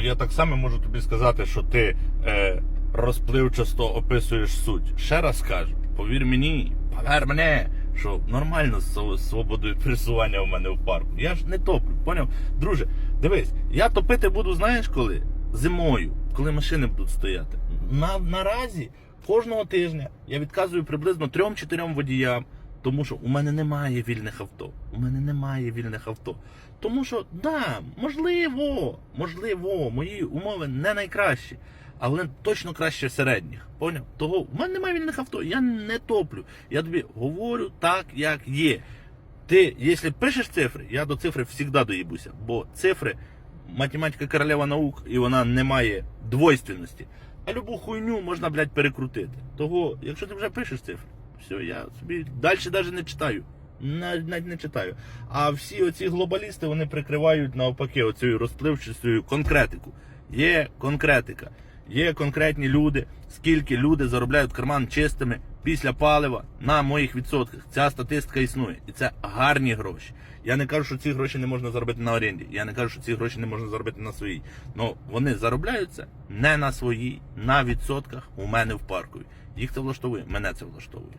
Я так само можу тобі сказати, що ти е, розпливчасто описуєш суть. Ще раз скажу, повір мені, повір мене, що нормально з свободою пересування у мене в парку. Я ж не топлю, поняв? Друже, дивись, я топити буду, знаєш коли? Зимою, коли машини будуть стояти. На, наразі кожного тижня я відказую приблизно трьом-чотирьом водіям. Тому що у мене немає вільних авто. У мене немає вільних авто. Тому що, да, можливо, можливо, мої умови не найкращі, але точно краще середніх. Поняв? Того у мене немає вільних авто, я не топлю. Я тобі говорю так, як є. Ти, якщо пишеш цифри, я до цифри завжди доїбуся, бо цифри математика королева наук, і вона не має двойственності. А любу хуйню можна, блядь, перекрутити. Того, якщо ти вже пишеш цифри, все, я собі далі навіть не читаю. Навіть, навіть не читаю. А всі оці глобалісти вони прикривають навпаки оцією розпливчістю конкретику. Є конкретика, є конкретні люди, скільки люди заробляють карман чистими після палива на моїх відсотках. Ця статистика існує. І це гарні гроші. Я не кажу, що ці гроші не можна заробити на оренді. Я не кажу, що ці гроші не можна заробити на своїй. Ну вони заробляються не на своїй, на відсотках у мене в парку. Їх це влаштовує, мене це влаштовує.